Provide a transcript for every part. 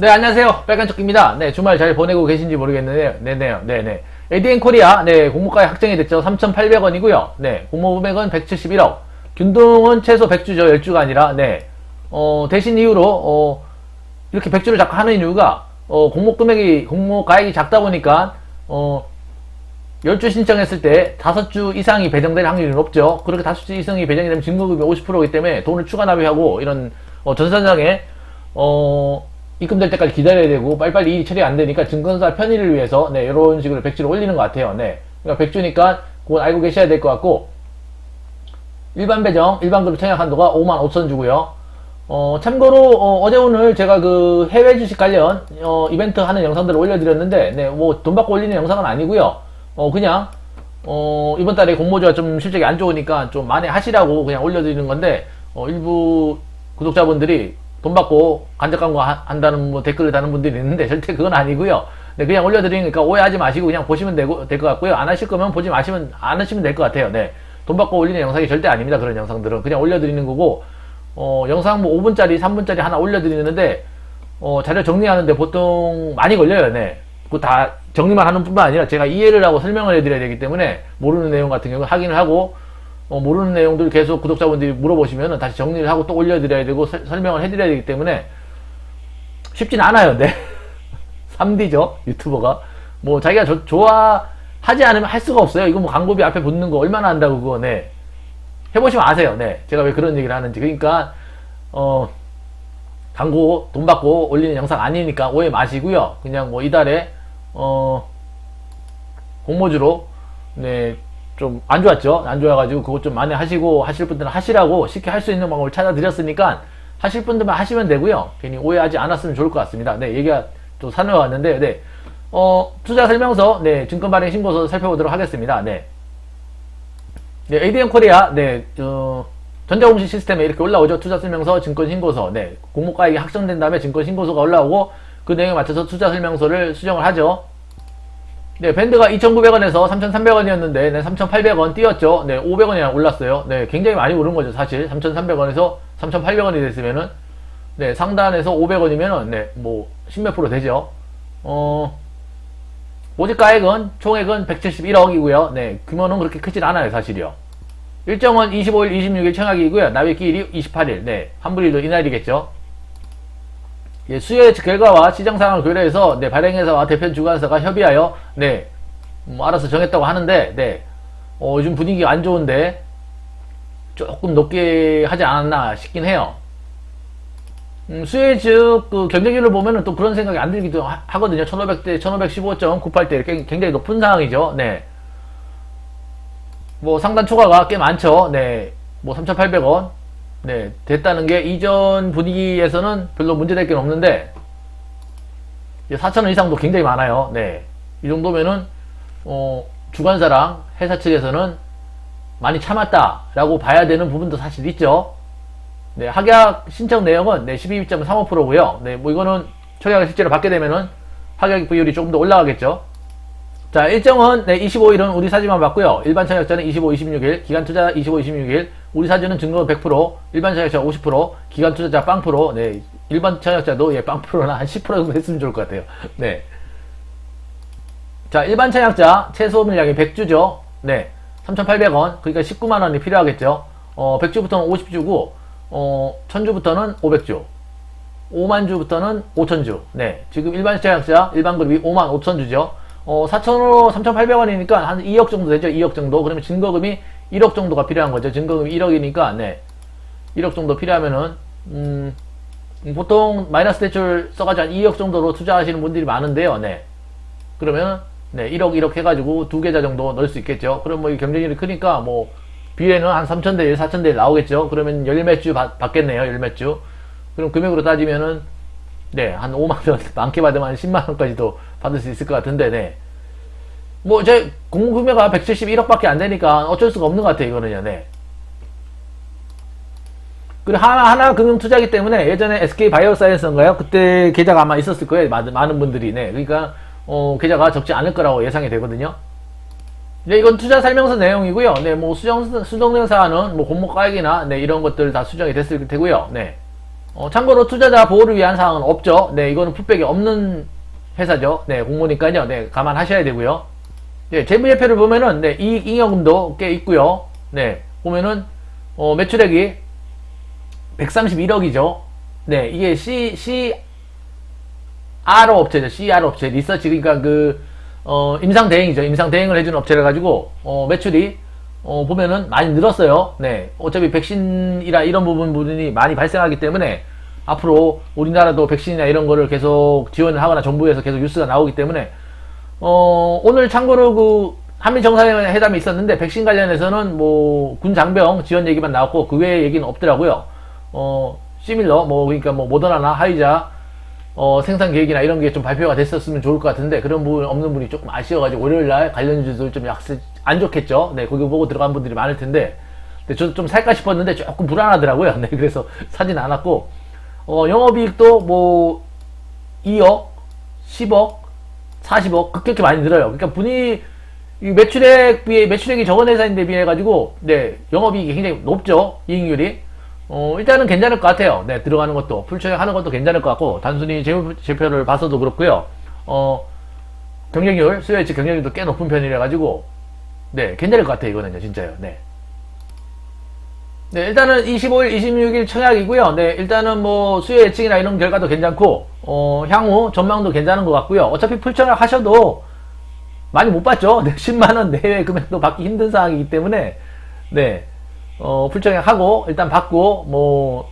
네, 안녕하세요. 빨간조끼입니다. 네, 주말 잘 보내고 계신지 모르겠는데요. 네네요. 네네. ADN 코리아, 네, 공모가에 확정이 됐죠. 3,800원이고요. 네, 공모 금액은 171억. 균등은 최소 100주죠. 10주가 아니라, 네. 어, 대신 이유로, 어, 이렇게 100주를 자꾸 하는 이유가, 어, 공모 금액이, 공모 가액이 작다 보니까, 어, 10주 신청했을 때 5주 이상이 배정될 확률이 높죠. 그렇게 5주 이상이 배정이 되면 증거금이 50%이기 때문에 돈을 추가 납입하고 이런 어, 전산상에 어, 입금될 때까지 기다려야 되고 빨리빨리 일이 처리 안 되니까 증권사 편의를 위해서 네, 이런 식으로 100주를 올리는 것 같아요. 네. 그러니까 100주니까 그건 알고 계셔야 될 것 같고 일반 배정, 일반 그룹 청약 한도가 5만 5천 주고요. 어, 참고로 어, 제 오늘 제가 그 해외 주식 관련 어, 이벤트 하는 영상들을 올려드렸는데 네, 뭐 돈 받고 올리는 영상은 아니고요. 어, 그냥 어, 이번 달에 공모주가 좀 실적이 안 좋으니까 좀 만회하시라고 그냥 올려드리는 건데 어, 일부 구독자분들이 돈 받고 간접 광고 하- 한다는 뭐 댓글을 다는 분들이 있는데 절대 그건 아니고요. 네, 그냥 올려드리니까 오해하지 마시고 그냥 보시면 되고 될 것 같고요. 안 하실 거면 보지 마시면 안 하시면 될 것 같아요. 네, 돈 받고 올리는 영상이 절대 아닙니다. 그런 영상들은 그냥 올려드리는 거고 어, 영상 뭐 5분짜리, 3분짜리 하나 올려드리는데 어, 자료 정리하는데 보통 많이 걸려요. 네. 그거 다 정리만 하는 뿐만 아니라 제가 이해를 하고 설명을 해드려야 되기 때문에 모르는 내용 같은 경우는 확인을 하고 어, 모르는 내용들 계속 구독자분들이 물어보시면 다시 정리를 하고 또 올려드려야 되고 설- 설명을 해드려야 되기 때문에 쉽진 않아요. 네. 3D죠. 유튜버가. 뭐 자기가 저- 좋아하지 않으면 할 수가 없어요. 이거 뭐 광고비 앞에 붙는 거 얼마나 한다고 그거. 네. 해보시면 아세요. 네. 제가 왜 그런 얘기를 하는지. 그러니까 어 광고 돈 받고 올리는 영상 아니니까 오해 마시고요. 그냥 뭐 이달에 어 공모주로 네 좀 안 좋았죠. 안 좋아가지고 그것 좀 많이 하시고 하실 분들은 하시라고 쉽게 할 수 있는 방법을 찾아드렸으니까 하실 분들만 하시면 되고요. 괜히 오해하지 않았으면 좋을 것 같습니다. 네 얘기가 좀 산으로 왔는데 네. 어, 투자 설명서, 네, 증권 발행 신고서 살펴보도록 하겠습니다. 네. 네, ADM 코리아, 네, 어, 전자공시 시스템에 이렇게 올라오죠. 투자 설명서, 증권 신고서. 네, 공모가액이 확정된 다음에 증권 신고서가 올라오고 그 내용에 맞춰서 투자 설명서를 수정을 하죠. 네, 밴드가 2,900원에서 3,300원이었는데, 네, 3,800원 뛰었죠. 네, 500원이나 올랐어요. 네, 굉장히 많이 오른 거죠, 사실. 3,300원에서 3,800원이 됐으면은, 네, 상단에서 500원이면은, 네, 뭐, 10몇 프로 되죠. 어, 모집 가액은 총액은 171억이고요. 네, 규모는 그렇게 크진 않아요, 사실이요. 일정은 25일, 26일 청약이고요. 납입기일이 28일. 네, 환불일도 이날이겠죠. 예, 수요 결과와 시장 상황을 고려해서 네, 발행회사와 대표 주관사가 협의하여 네, 뭐 알아서 정했다고 하는데 네, 어, 요즘 분위기가 안 좋은데 조금 높게 하지 않았나 싶긴 해요. 음, 수혜 즉그 경쟁률을 보면은 또 그런 생각이 안 들기도 하, 거든요 1500대 1515.98대 이렇게 굉장히 높은 상황이죠. 네. 뭐 상단 초과가 꽤 많죠. 네. 뭐 3,800원. 네. 됐다는 게 이전 분위기에서는 별로 문제될 게 없는데 4,000원 이상도 굉장히 많아요. 네. 이 정도면은 어, 주관사랑 회사 측에서는 많이 참았다라고 봐야 되는 부분도 사실 있죠. 네, 합약 신청 내용은 네, 12.35%고요. 네, 뭐 이거는 청약을 실제로 받게 되면은 합약 비율이 조금 더 올라가겠죠. 자, 일정은 네, 25일은 우리 사진만 받고요. 일반 청약자는 25, 26일, 기간 투자 25, 26일, 우리 사진은 증거 100%, 일반 청약자 50%, 기간 투자자 빵 프로, 네, 일반 청약자도 예, 빵 프로나 한 10% 정도 했으면 좋을 것 같아요. 네. 자, 일반 청약자 최소 물량이 100주죠. 네. 3,800원. 그러니까 19만 원이 필요하겠죠. 어, 100주부터는 50주고 어, 1000주부터는 500주. 5만 주부터는 5천 주. 네. 지금 일반 청약자 일반 그룹이 5만 5천 주죠. 어, 4,000원, 3,800원이니까 한 2억 정도 되죠. 2억 정도. 그러면 증거금이 1억 정도가 필요한 거죠. 증거금이 1억이니까 네. 1억 정도 필요하면은 음, 보통 마이너스 대출 써가지고 한 2억 정도로 투자하시는 분들이 많은데요. 네. 그러면 네 1억 1억 해가지고 두 계좌 정도 넣을 수 있겠죠. 그럼 뭐이 경쟁률이 크니까 뭐 비례는 한 3천 대 1, 4천 대1 나오겠죠. 그러면 열몇주 받겠네요. 열몇 주. 그럼 금액으로 따지면은 네 한 5만 원 많게 받으면 한 10만 원까지도 받을 수 있을 것 같은데 네. 뭐 제 공금액가 171억 밖에 안 되니까 어쩔 수가 없는 것 같아요. 이거는요. 네. 그리고 하나, 하나 금융 투자기 때문에 예전에 SK 바이오사이언스인가요? 그때 계좌가 아마 있었을 거예요. 많은, 많은 분들이. 네. 그러니까, 어, 계좌가 적지 않을 거라고 예상이 되거든요. 네, 이건 투자 설명서 내용이고요. 네, 뭐 수정, 수정된 사안은 뭐 공모 가액이나 네, 이런 것들 다 수정이 됐을 테고요. 네. 어, 참고로 투자자 보호를 위한 사항은 없죠. 네, 이거는 풋백이 없는 회사죠. 네, 공모니까요. 네, 감안하셔야 되고요. 네, 재무제표를 보면은 네, 이익 잉여금도 꽤 있고요. 네, 보면은 어, 매출액이 131억이죠. 네, 이게 C C R 업체죠. CR 업체 리서치 그러니까 그 어, 임상 대행이죠. 임상 대행을 해주는 업체를 가지고 어, 매출이 어, 보면은 많이 늘었어요. 네, 어차피 백신이라 이런 부분 부분이 많이 발생하기 때문에 앞으로 우리나라도 백신이나 이런 거를 계속 지원을 하거나 정부에서 계속 뉴스가 나오기 때문에 어, 오늘 참고로 그 한미 정상회담이 있었는데 백신 관련해서는 뭐 군 장병 지원 얘기만 나왔고 그 외의 얘기는 없더라고요. 어, 시밀러 뭐 그러니까 뭐 모더나나 하이자 어, 생산 계획이나 이런 게 좀 발표가 됐었으면 좋을 것 같은데 그런 부분 없는 분이 조금 아쉬워가지고 월요일 날 관련 주들 좀 약세 안 좋겠죠. 네, 거기 보고 들어간 분들이 많을 텐데 근데 저도 좀 살까 싶었는데 조금 불안하더라고요. 네, 그래서 사진 않았고 어, 영업이익도 뭐 2억, 10억, 40억 급격히 많이 늘어요. 그러니까 분이 이 매출액 비해 매출액이 적은 회사인데 비해 가지고 네 영업이익이 굉장히 높죠 이익률이 어 일단은 괜찮을 것 같아요 네 들어가는 것도 풀처에 하는 것도 괜찮을 것 같고 단순히 재무제표를 봐서도 그렇고요 어 경쟁률 수요 예측 경쟁률도 꽤 높은 편이라 가지고 네 괜찮을 것 같아요 이거는요 진짜요 네. 네, 일단은 25일, 26일 청약이고요. 네, 일단은 뭐 수요 예측이나 이런 결과도 괜찮고, 어, 향후 전망도 괜찮은 것 같고요. 어차피 풀청약 하셔도 많이 못 받죠. 네, 10만원 내외 금액도 받기 힘든 상황이기 때문에, 네, 어, 풀청약 하고, 일단 받고, 뭐,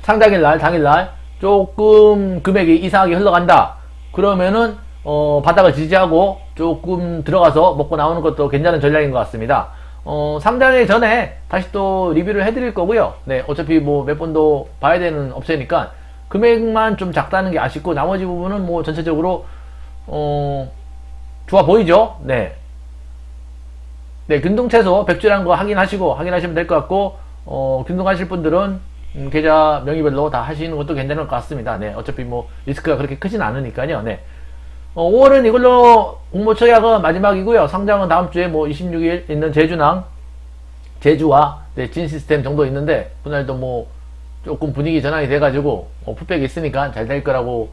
상장일 날, 당일 날, 조금 금액이 이상하게 흘러간다. 그러면은, 어, 바닥을 지지하고, 조금 들어가서 먹고 나오는 것도 괜찮은 전략인 것 같습니다. 어, 상장일 전에 다시 또 리뷰를 해드릴 거고요. 네, 어차피 뭐 몇 번도 봐야 되는 업체니까 금액만 좀 작다는 게 아쉽고 나머지 부분은 뭐 전체적으로 어, 좋아 보이죠? 네. 네, 균등 채소 100주라는 거 확인하시고 확인하시면 될 것 같고 어, 균등 하실 분들은 음, 계좌 명의별로 다 하시는 것도 괜찮을 것 같습니다. 네, 어차피 뭐 리스크가 그렇게 크진 않으니까요. 네. 어, 5월은 이걸로 공모 처약은 마지막이고요. 상장은 다음 주에 뭐 26일 있는 제주랑 제주와 네, 진 시스템 정도 있는데 그날도 뭐 조금 분위기 전환이 돼가지고 어, 풋백이 있으니까 잘 될 거라고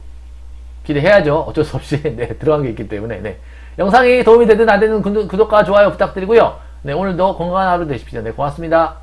기대해야죠. 어쩔 수 없이 네, 들어간 게 있기 때문에 네. 영상이 도움이 되든 안 되든 구독과 좋아요 부탁드리고요. 네, 오늘도 건강한 하루 되십시오. 네, 고맙습니다.